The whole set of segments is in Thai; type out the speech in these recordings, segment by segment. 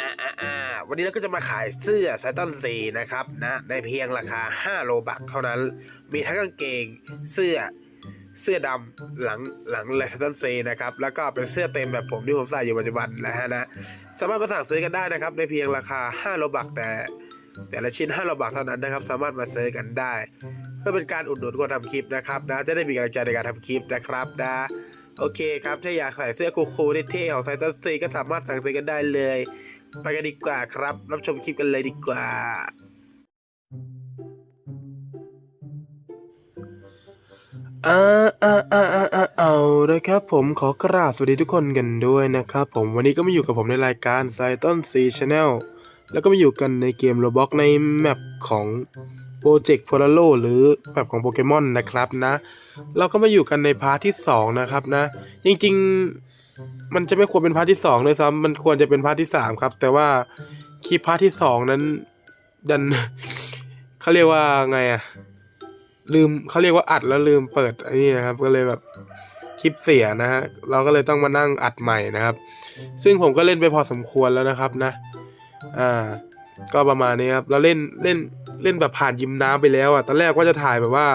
อ่าอ่าอ่าวันนี้เราก็จะมาขายเสื้อไซตันซีนะครับนะในเพียงราคา 5 โลบักเท่านั้น มีทั้งกางเกงเสื้อเสื้อดำหลังหลังไซตันซีนะครับ แล้วก็เป็นเสื้อเต็มแบบผมที่ผมใส่อยู่ปัจจุบันนะฮะนะสามารถมาสั่งซื้อกันได้นะครับ ในเพียงราคา 5 โลบักแต่แต่ละชิ้น5โลบักเท่านั้นนะครับ สามารถมาซื้อกันได้ เพื่อเป็นการอุดหนุนคนทำคลิปนะครับนะจะได้มีกำลังใจในการทำคลิปนะครับนะ โอเคครับ ถ้าอยากใส่เสื้อคูลๆเท่ๆของไซตันซีก็สามารถสั่งซื้อกันได้เลย ไปกันดีกว่าครับ รับชมคลิปกันเลยดีกว่า อ่าอ่าอ่าอ่าอ่าเอานะครับผมขอกราบสวัสดีทุกคนกันด้วยนะครับผมวันนี้ก็มาอยู่กับผมในรายการ s i t o n C Channel แล้วก็มาอยู่กันในเกม Roblox ในแมปของ Project p o l a r o หรือแมปของโปเกมอนนะครับนะ เราก็มาอยู่กันในพาร์ทที่ 2 นะครับนะ จริงๆมันจะไม่ควรเป็นพาร์ทที่ 2 เลยซ้ำมันควรจะเป็นพาร์ทที่ 3 ครับ แต่ว่าคลิปพาร์ทที่ 2 นั้นดันเขาเรียกว่าไงอะลืมเขาเรียกว่าอัดแล้วลืมเปิดอันนี้นะครับ ก็เลยแบบคลิปเสียนะฮะเราก็เลยต้องมานั่งอัดใหม่นะครับ ซึ่งผมก็เล่นไปพอสมควรแล้วนะครับนะอ่า ก็ประมาณนี้ครับเราเล่นเล่นเล่นแบบผ่านยิมน้ำไปแล้วอะตอนแรกว่าจะถ่ายแบบว่า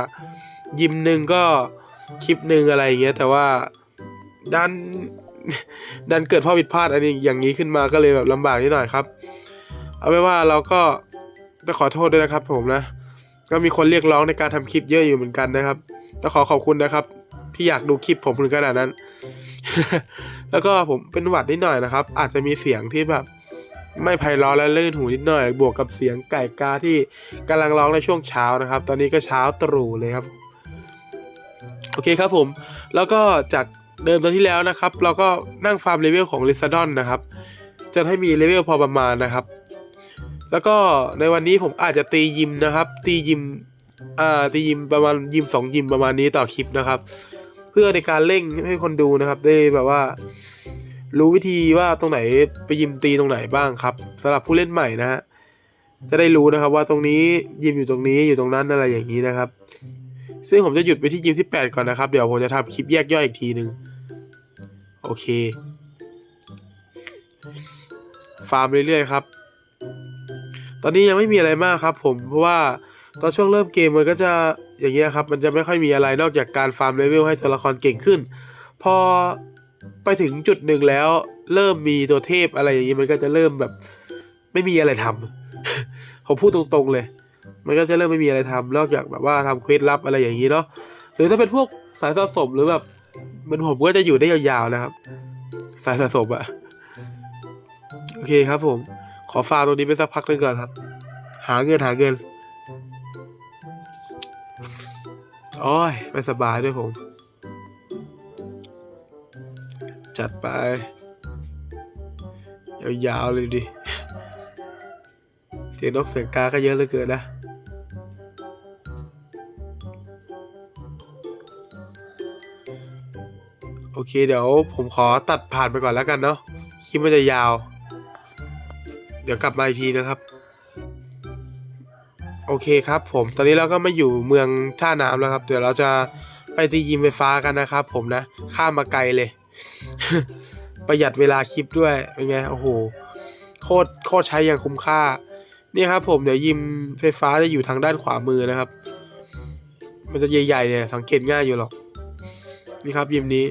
ยิมหนึ่งก็คลิปหนึ่งอะไรอย่างเงี้ยแต่ว่าดันดันเกิดข้อผิดพลาดอันนี้อย่างนี้ขึ้นมาก็เลยแบบลำบากนิดหน่อยครับ เอาไว้ว่าเราก็ต้องขอโทษด้วยนะครับ ผมนะ ก็มีคนเรียกร้องในการทำคลิปเยอะอยู่เหมือนกันนะครับต้องขอขอบคุณนะครับ ที่อยากดูคลิปผมถึงขนาดนั้น แล้วก็ผมเป็นหวัดนิดหน่อยนะครับ อาจจะมีเสียงที่แบบ ไม่ไพเราะและลื่นหูนิดหน่อย บวกกับเสียงไก่กาที่กำลังร้องในช่วงเช้านะครับ ตอนนี้ก็เช้าตรู่เลยครับ โอเคครับผม แล้วก็จากเดิมตอนที่แล้วนะครับ เราก็นั่งฟาร์มเลเวลของลิซาดอนนะครับจะให้มีเลเวลพอประมาณนะครับ แล้วก็ในวันนี้ผมอาจจะตียิมนะครับ ตียิมอ่าตียิมประมาณยิมสองยิมประมาณนี้ต่อคลิปนะครับ เพื่อในการเร่งให้คนดูนะครับ ได้แบบว่า รู้วิธีว่าตรงไหนไปยิมตีตรงไหนบ้างครับสำหรับผู้เล่นใหม่นะฮะจะได้รู้นะครับว่าตรงนี้ยิมอยู่ตรงนี้อยู่ตรงนั้นอะไรอย่างนี้นะครับ ซึ่งผมจะหยุดไปที่ยิมที่ 8 ก่อนนะครับ เดี๋ยวผมจะทำคลิปแยกย่อยอีกทีหนึ่งโอเค ฟาร์มเรื่อยๆครับ ตอนนี้ยังไม่มีอะไรมากครับผมเพราะว่าตอนช่วงเริ่มเกมมันก็จะอย่างเงี้ยครับ มันจะไม่ค่อยมีอะไรนอกจากการฟาร์มเลเวลให้ตัวละครเก่งขึ้น พอ ไปถึงจุดหนึ่งแล้ว เริ่มมีตัวเทพอะไรอย่างนี้มันก็จะเริ่มแบบ ไม่มีอะไรทำผมพูดตรงๆเลย มันก็จะเริ่มไม่มีอะไรทำนอกจากแบบว่าทำเควสลับอะไรอย่างนี้เนาะหรือถ้าเป็นพวกสายสะสมหรือแบบมันผมก็จะอยู่ได้ยาวๆนะครับ สายสะสมอะโอเคครับผม ขอฟาตรงนี้ไปสักพักหนึ่งก่อนครับ หาเงินหาเงินโอ้ยไม่สบายด้วยผม จัดไป ยาวๆเลยดิ เสียงนกเสียงกาก็เยอะเหลือเกินนะ โอเคเดี๋ยวผมขอตัดผ่านไปก่อนแล้วกันเนาะคลิปมันจะยาว เดี๋ยวกลับมาอีกทีนะครับ โอเคครับผมตอนนี้เราก็มาอยู่เมืองท่าน้ำแล้วครับ เดี๋ยวเราจะไปตียิมไฟฟ้ากันนะครับผมนะ ข้ามมาไกลเลย ประหยัดเวลาคลิปด้วยเป็นไงโอ้โหโคตรโคตรใช้อย่างคุ้มค่า นี่ครับผมเดี๋ยวยิมไฟฟ้าจะอยู่ทางด้านขวามือนะครับ มันจะใหญ่ๆเนี่ยสังเกตง่ายอยู่หรอก นี่ครับยิมนี้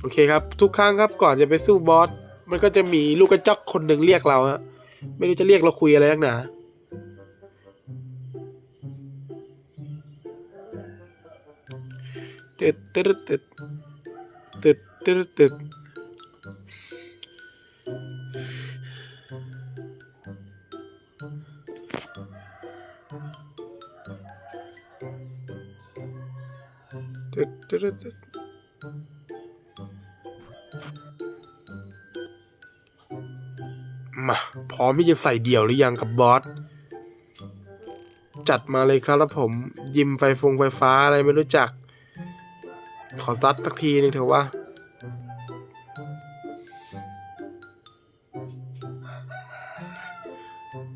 โอเคครับ ทุกครั้งครับก่อนจะไปสู้บอสมันก็จะมีลูกกระจอกคนหนึ่งเรียกเราฮะไม่รู้จะเรียกเราคุยอะไรนักหนาตึดตึดตึด ตึดตึดตึดตึดตึดตึดมาพร้อมที่จะใส่เดี่ยวหรือยังกับบอส จัดมาเลยครับผม ยิมไฟฟงไฟฟ้าอะไรไม่รู้จัก ขอซัดสักทีหนึงเถอะว่า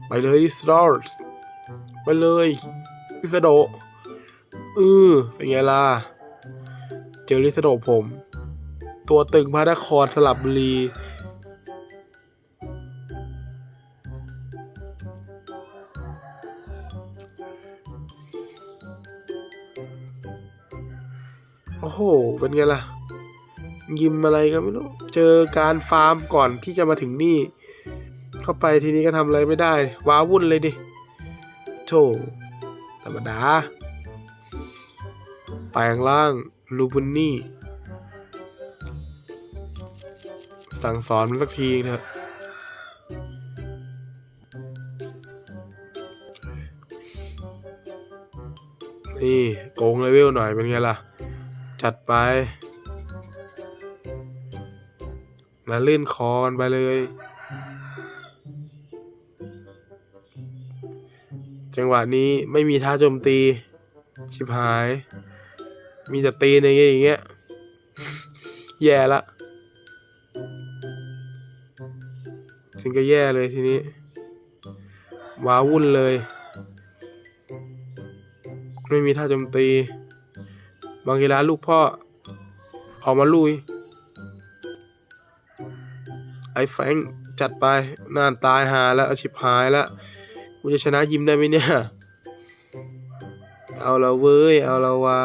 ไปเลยดิสตอร์ไปเลยลิสโดเออเป็นไงล่ะ เจอลิสโดผม ตัวตึงพระนครสลับบุรี โอ้โห เป็นไงล่ะ ยิมอะไรก็ไม่รู้ เจอการฟาร์มก่อนที่จะมาถึงนี่ เข้าไปทีนี้ก็ทำอะไรไม่ได้ ว้าวุ่นเลยดิโธ่ธรรมดาแปลงร่าง ลูบุนนี่ สั่งสอนมันสักทีเถอะนี่โกงเลเวลหน่อยเป็นไงล่ะ จัดไปมาลื่นคอกันไปเลย จังหวะนี้ไม่มีท่าโจมตี ชิบหาย มีแต่ตีในอย่างเงี้ย แย่ละถึงก็แย่เลยทีนี้ ว้าวุ่นเลย ไม่มีท่าโจมตี บางทีร้านลูกพ่อ ออกมาลุย ไอ้แฟรงจัดไปน่านตายหาแล้วอาชิบหายแล้วกูจะชนะยิ้มได้ไหมเนี่ย เอาละเว้ย เอาละวะ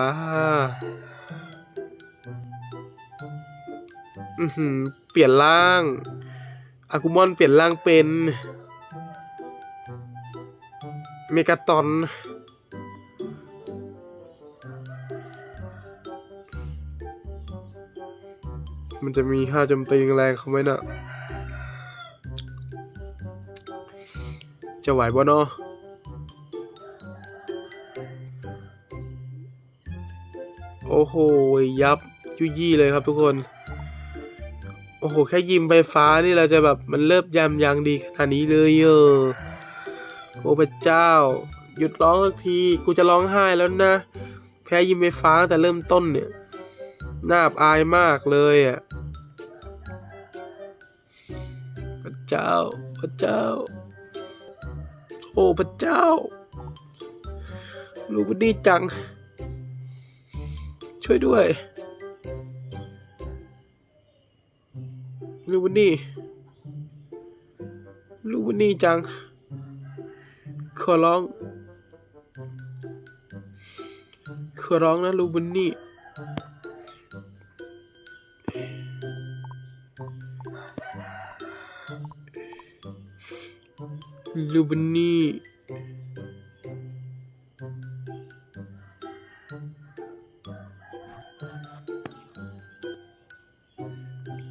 อือหือเปลี่ยนร่าง อากุมอนเปลี่ยนร่างเป็น เมกาตอน มันจะมีค่าโจมตีแรงเขาไหมน่ะจะไหวบ่เนาะโอ้โห ยับยุยี่เลยครับทุกคน โอ้โห แค่ยิมไฟฟ้านี่เราจะแบบมันเริ่มยำยังดีขนาดนี้เลยเออโอ้พระเจ้า หยุดร้องสักที กูจะร้องไห้แล้วนะ แพ้ยิมไฟฟ้าแต่เริ่มต้นเนี่ย น่าอับอายมากเลยอะพระเจ้า พระเจ้า โอ้ พระเจ้า ลูกดีจัง ช่วยด้วย ลูกนี่ ลูกนี่จัง ขอร้อง ขอร้องนะลูกบุน ลูบันนี่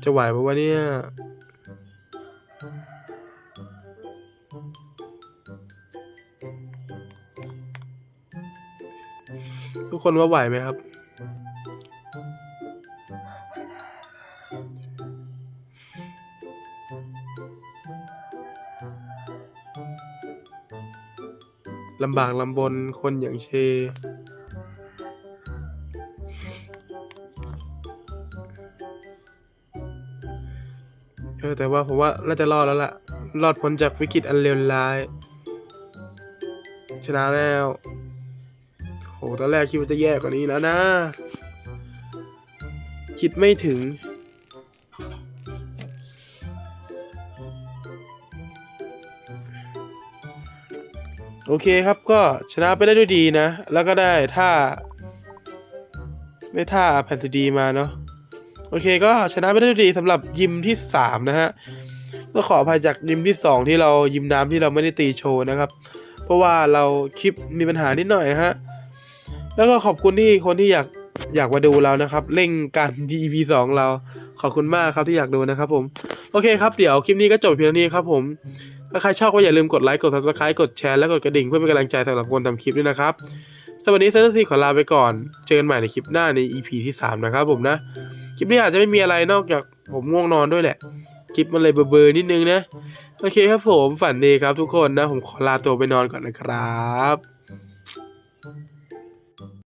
จะไหวปะวะเนี่ยทุกคนว่าไหวไหมครับ ลำบากลำบนคนอย่างเช เออ แต่ว่าผมว่าน่าจะรอดแล้วล่ะ รอดพ้นจากวิกฤตอันเลวร้าย ชนะแล้ว โห ตอนแรกคิดว่าจะแย่กว่านี้แล้วนะ คิดไม่ถึง โอเคครับก็ชนะไปได้ด้วยดีนะ แล้วก็ได้ท่าได้ท่าแผ่นซีดีมาเนาะโอเคก็ชนะไปได้ด้วยดีสำหรับยิมที่สามนะฮะก็ขออภัยจากยิมที่สองที่เรายิมน้ำที่เราไม่ได้ตีโชว์นะครับ เพราะว่าเราคลิปมีปัญหานิดหน่อยฮะแล้วก็ขอบคุณที่คนที่อยากอยากมาดูเรานะครับเร่งการ EP สองเราขอบคุณมากครับที่อยากดูนะครับผม โอเคครับเดี๋ยวคลิปนี้ก็จบเพียงเท่านี้ครับผม ถ้าใครชอบก็อย่าลืมกดไลค์กด subscribe กดแชร์และกดกระดิ่งเพื่อเป็นกำลังใจสำหรับคนทำคลิปด้วยนะครับสำหรับวันนี้เซนซีขอลาไปก่อน เจอกันใหม่ในคลิปหน้าใน EP ที่ 3 นะครับผมนะ คลิปนี้อาจจะไม่มีอะไรนอกจากผมง่วงนอนด้วยแหละ คลิปมันเลยเบลอๆนิดนึงนะ โอเคครับผมฝันดีครับทุกคนนะ ผมขอลาตัวไปนอนก่อนนะครับ